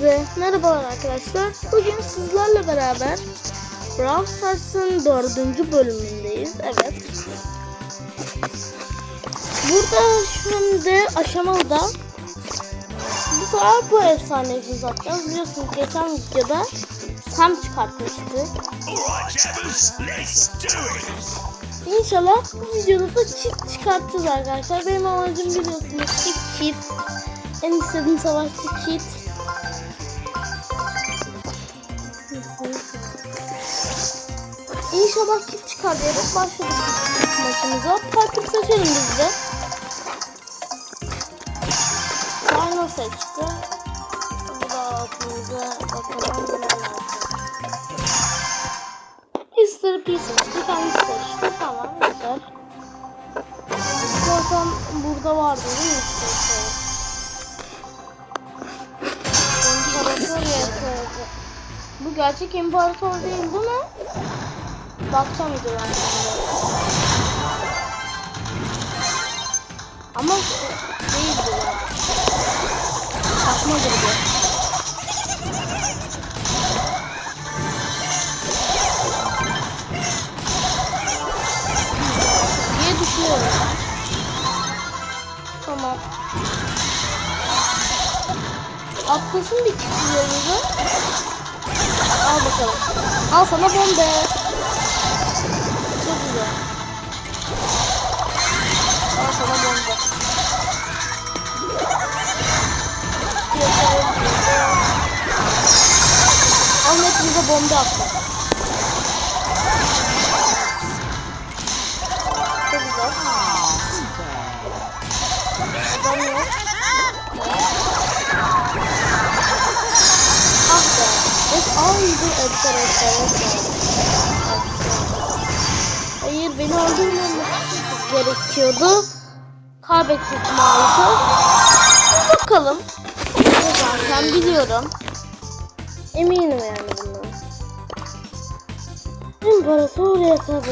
Hepinize merhabalar arkadaşlar. Bugün sizlerle beraber Brawl Stars'ın dördüncü bölümündeyiz. Evet. Burada şimdi aşamalıda bu sefer bu efsaneyi uzatacağız. Biliyorsunuz geçen videoda Sam çıkartmıştı. İnşallah bu videoda da çift çıkartacağız arkadaşlar. Benim amacım biliyorsunuz çift çift. En istediğim savaşçı çift. İnşallah çift çıkar diyerek başladık maçımıza. Piper seçelim biz de. Dino seçti. Bu da altımıza bakalım neler var. Mr. P seçti. Kendisi seçti. Tamam güzel. Zaten burada vardı değil mi? Bu gerçek imparator değil değil mi? Bakacağım videodan sonra. Ama değildi bu. Saçmadır bu. diye düşünüyorum. Tamam. Atlasın bir küçüklerimizi. Al bakalım. Al sana bombe. Çok güzel. Al sana bombe. Ahmet bize bombe attı. Hayır beni öldürmemesi gerekiyordu. Kaybettik maalesef. Bakalım. Zaten biliyorum. Eminim yani bundan. İmparator yatağı.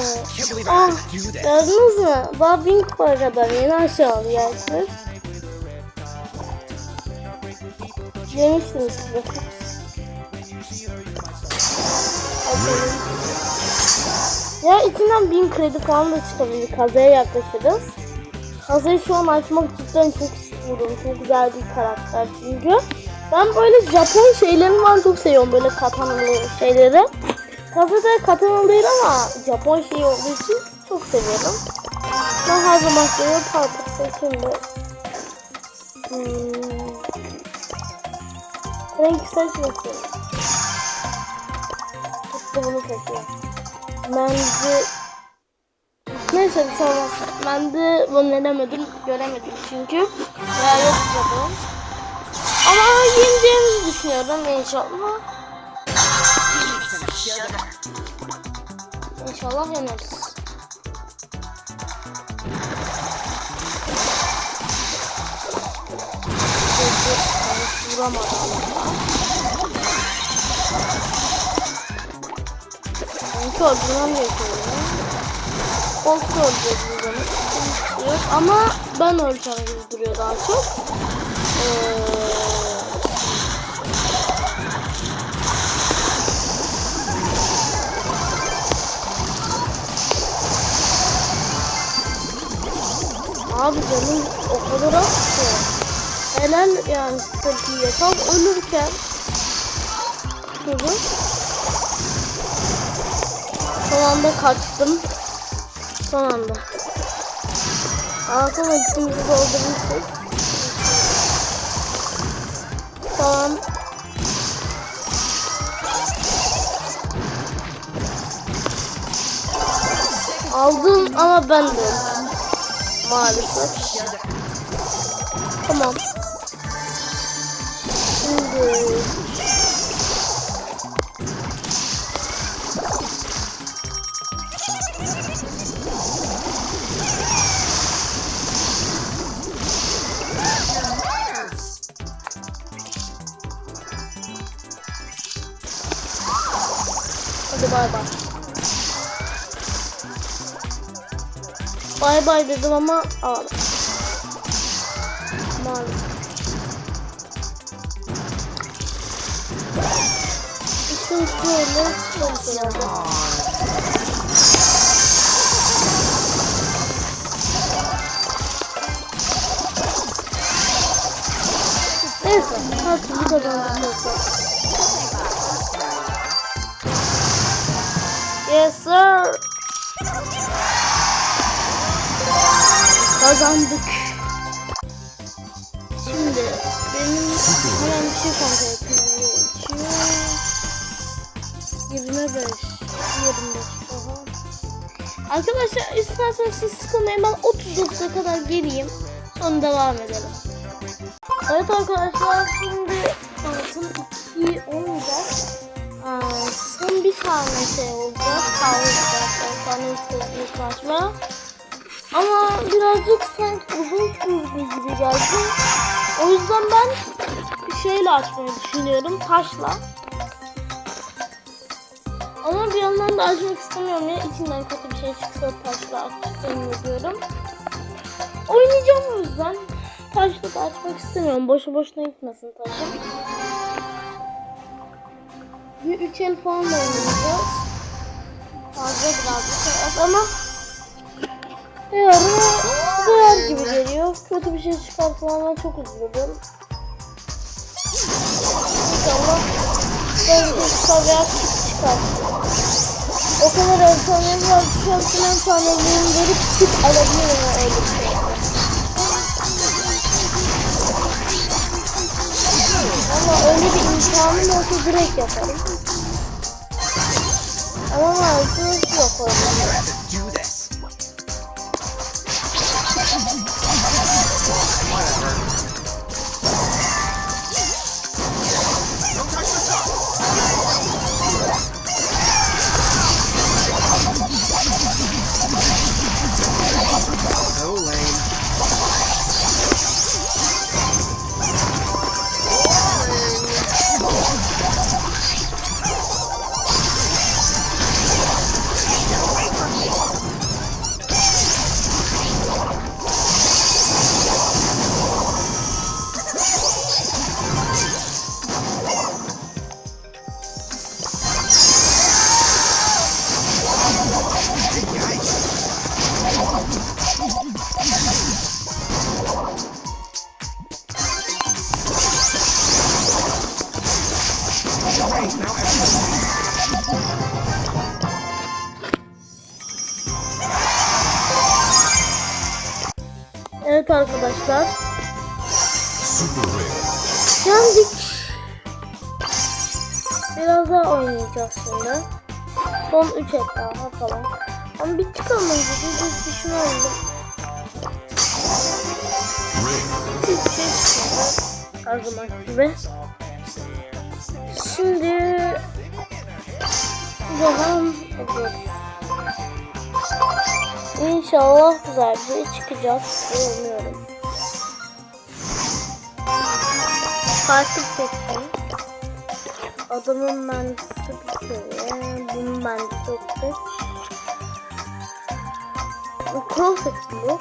Ah, gördünüz mü? Bin kupa kadar yeni aşağılı gerçi. Demiştim size. Ya içinden bin kredi falan da çıkabilir. Kazaya yaklaşırız. Kazayı şu an açmak cidden çok istiyorum. Çok güzel bir karakter çünkü. Ben böyle Japon şeylerini ben çok seviyorum. Böyle katanalı şeyleri. Kazada katanalı değil ama Japon şeyi olduğu için çok seviyorum. Ben her zaman seviyorum. Piper seçimde. Hmm. Renk seçmesin. Tuttu bunu seçiyor. Bence Neyse bir şey olmaz. Ben de bunu denemedim, göremedim çünkü. Veya yok zaten. Ama yeneceğimizi düşünüyorum inşallah. İnşallah yeneriz. Vuramadım. Çünkü öldürmem gerekiyor. Öleceğiz buradan. Yok. Ama ben öleceğim duruyor daha çok. Ee... Abi canım o kadar az ki. Helal yani sıkıntıyı tam ölürken. Şurada. Son anda kaçtım. Son anda. Altın ultimizi doldurmuşuz. Tamam. Aldım ama ben de maalesef. Tamam. Şimdi Bay bay dedim ama ağladım. Maalesef. Sırf böyle çalışıyorlar. Neyse, her türlü kazandık yoksa. Yes sir. Kazandık. Şimdi benim hemen bir şey kontrol etmem gerekiyor. 25, 25 daha. Arkadaşlar isterseniz siz sıkılmayın ben 39'a kadar geleyim. Sonra devam edelim. Evet arkadaşlar şimdi altın 2 olmayacak. Aa, son bir tane şey olacak. Kalacak. Bir tane istediğiniz saçma. Ama birazcık sanki uzun sürdü gibi geldi. O yüzden ben bir şeyle açmayı düşünüyorum. Taşla. Ama bir yandan da açmak istemiyorum ya. İçinden kötü bir şey çıksa taşla açmayı diyorum. Oynayacağım o yüzden. Taşla da açmak istemiyorum. Boşu boşuna gitmesin taşım. Bir üç el falan da oynayacağız. Fazla birazcık ama Yarın değer gibi geliyor. Kötü bir şey çıkar falan ben çok üzülürüm. İnşallah böyle bir çıkar veya kit çıkar. O kadar efsanevi var ki şansın efsaneliğini verip kit alabilirim öyle bir şey. Ama öyle bir imkanım olsa direkt yaparım. Ama maalesef yok öyle. Arkadaşlar. Yendik. Biraz daha oynayacağız şimdi. Son 3 et daha falan. Ama bir çıkalım önce. Bir biz düşünelim. Hiçbir şey çıkmadı. Her zaman gibi. Şimdi devam ediyoruz. İnşallah güzel bir şey umuyorum. Farklı seçim. Adamın mühendisi bir seviye. Bunun mühendisi çok seç. Crow seçim bu.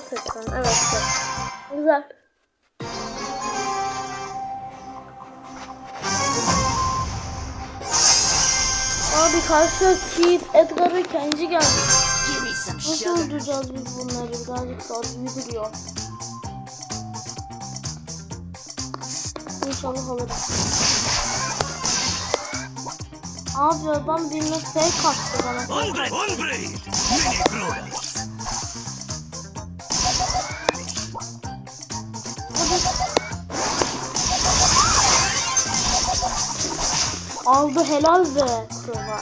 Seçim. Evet. evet. Güzel. Abi karşıya Keith, Edgar ve Kenji geldi. Nasıl öldüreceğiz biz bunları? Birazcık daha büyü duruyor. İnşallah alırız. Abi adam birine fake attı bana. Unbreed. Unbreed. Mini Aldı helal be Krova.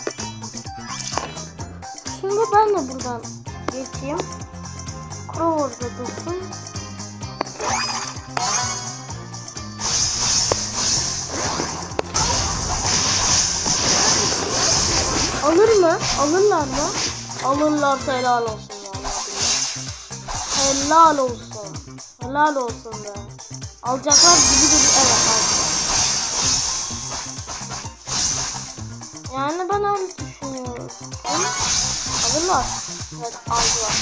Şimdi ben de buradan geçeyim. Krova orada dursun. Alır mı? Alırlar mı? Alırlarsa helal olsun. Helal olsun. Helal olsun be. Alacaklar gibi gibi Düşünüyorum. Ama alırlar. Evet aldılar.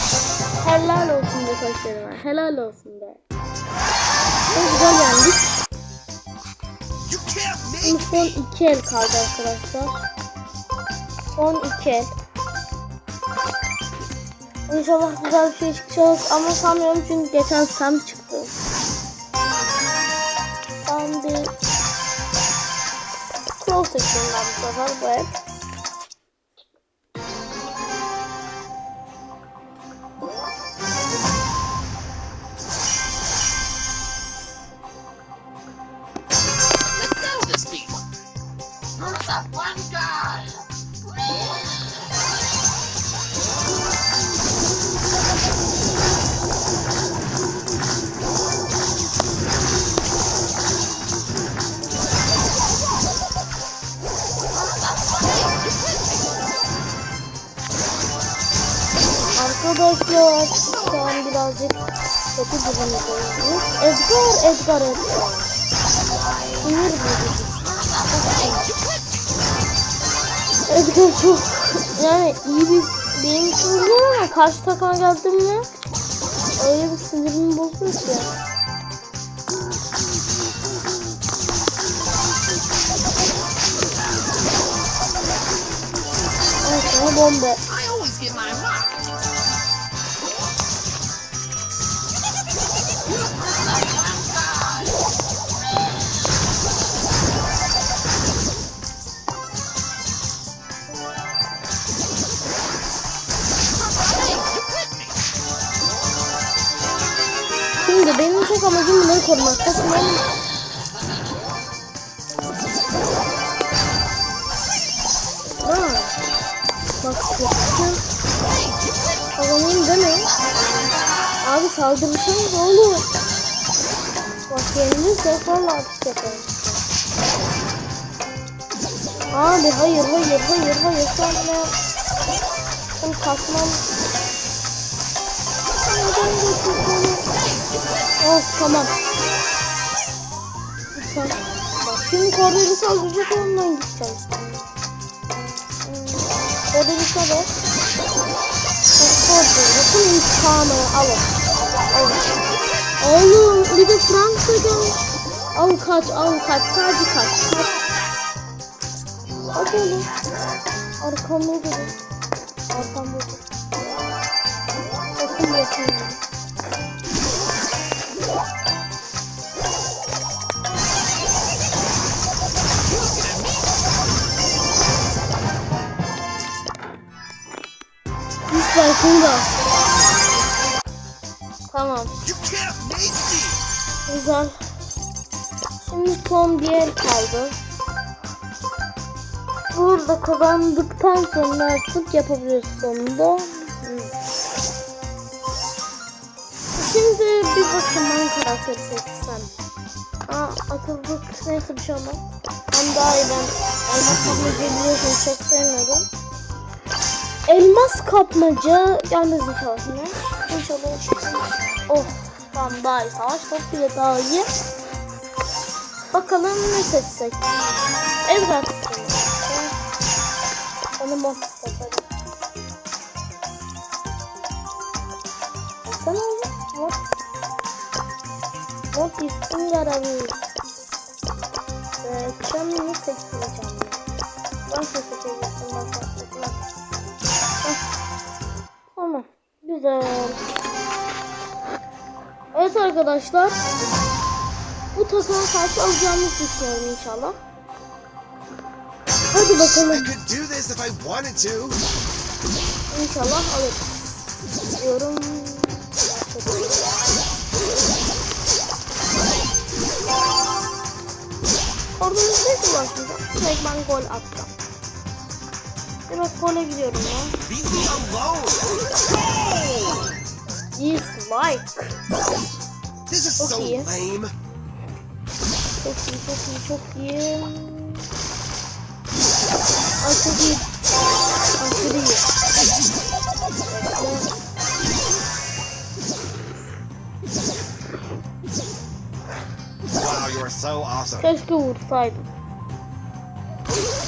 Helal olsun be kaşlarıma. Helal olsun be. Çok güzel yendik. Son iki el kaldı arkadaşlar. Son iki el. İnşallah güzel bir şey çıkacak ama sanmıyorum çünkü geçen Sam çıktı. Ben bir Crow seçtim ben bu sefer bu el. Kötü durumdayız. Edgar, Edgar, Edgar. Sinir bozucu. Edgar çok yani iyi bir benim için güzel ama karşı takıma geldim mi öyle bir sinirimi bozuyor ki. Evet, bomba. Amacım bunları korumak. Takımın Ha. Bak yapacağım. Kazanayım deme. Abi saldırırsanız oğlum. Bak yenilirse valla artık yaparım. Abi hayır hayır hayır hayır sen ne? Sen kasmam. Neden götürdün? Of tamam. Lütfen. Bak şimdi koridoru saldıracak ondan gideceğim. Hmm, da. Koridoru. Bakın intikamını alın. Alın. Oğlum bir de Fransa gelmiş. Al kaç al kaç sadece kaç. kaç. Hadi oğlum. Arkamda durun. Arkamda durun. Bakın bakın. Kaldı. Burada kazandıktan sonra artık yapabiliriz sonunda. Şimdi bir bakayım hangi karakteri seçsem. Aa atıldık neyse bir şey olmaz. Ben daha iyi ben elmas kapmacayı biliyorsunuz çok sevmiyorum. Elmas kapmaca inşallah yine. İnşallah. Oh tamam daha iyi. Savaş top bile daha iyi. Bakalım ne seçsek. Edgar seçelim. Onu mod seçelim. Baksana oğlum. Mod. Mod gitsin garabi. Seçeceğim mi seçmeyeceğim mi? Ben seçeceksin bak. Heh. Tamam. Güzel. Evet arkadaşlar. Bu takıma karşı alacağımızı düşünüyorum inşallah. Hadi bakalım. İnşallah alırız. Diyorum. Orada bir şey ulaşmayacağım. Direkt ben gol atacağım. Direkt gole gidiyorum ya. Dislike. This is so lame. Çok iyi, çok iyi, çok iyi. Ay çok iyi. Aşırı iyi. Wow, you are so awesome. Keşke vursaydım.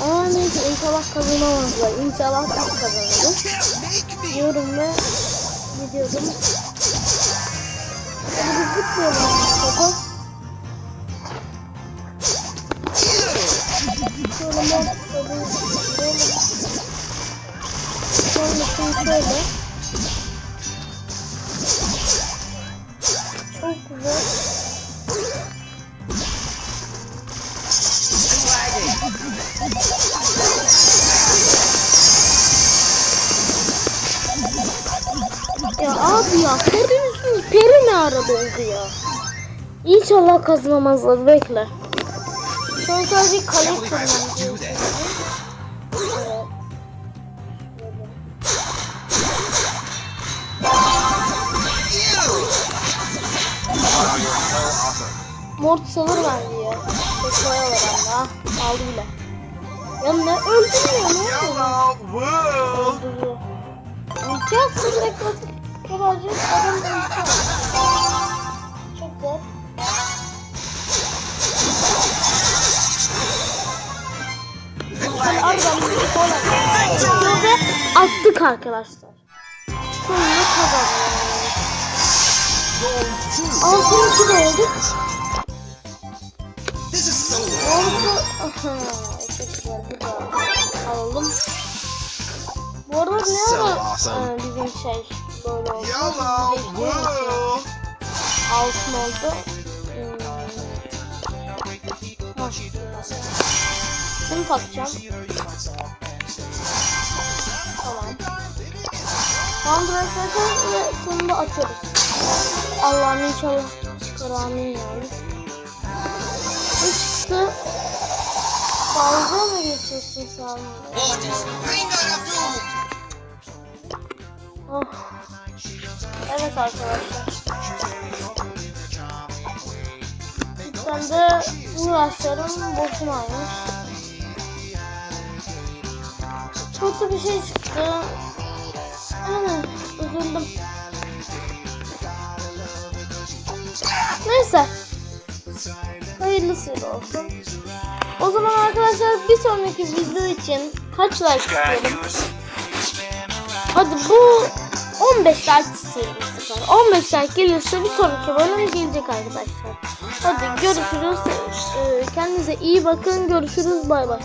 Ama neyse inşallah kazanamazlar. İnşallah make me! Diyorum ve gidiyorum. Hadi biz zıplayalım topa. Sonrasını şöyle. Çok güzel. Ya abi ya gördünüz mü? Peri ne arada oldu ya? İnşallah kazanamazlar bekle. An sadece kale awesome. Mort salır bence ya. Tekmaya var ama. Aldı bile. Ya ne öldürmüyor ne! Woo! Öldürüyor. Ulti atsın direkt basıp birazcık arkadaşlar. Sonunda kazandık. Altın iki de olduk. Çok güzel. Daha alalım. Bu arada ne So ara awesome. e, bizim şey böyle oldu? Altın oldu. Ha. Bunu takacağım. Tamam. Tamamdır arkadaşlar ve sonunda açıyoruz. Allah'ım inşallah çıkar amin yani. Çıktı? Dalga mı geçiyorsun sen? Oh. Evet arkadaşlar. Ben de uğraşlarım boşunaymış. Kötü bir şey çıktı. Üzüldüm. Neyse. Hayırlısıyla olsun. O zaman arkadaşlar bir sonraki video için kaç like istiyorum? Hadi bu 15 like sefer. 15 like gelirse bir sonraki bölüm gelecek arkadaşlar. Hadi görüşürüz. Ee, Kendinize iyi bakın. Görüşürüz. Bay bay.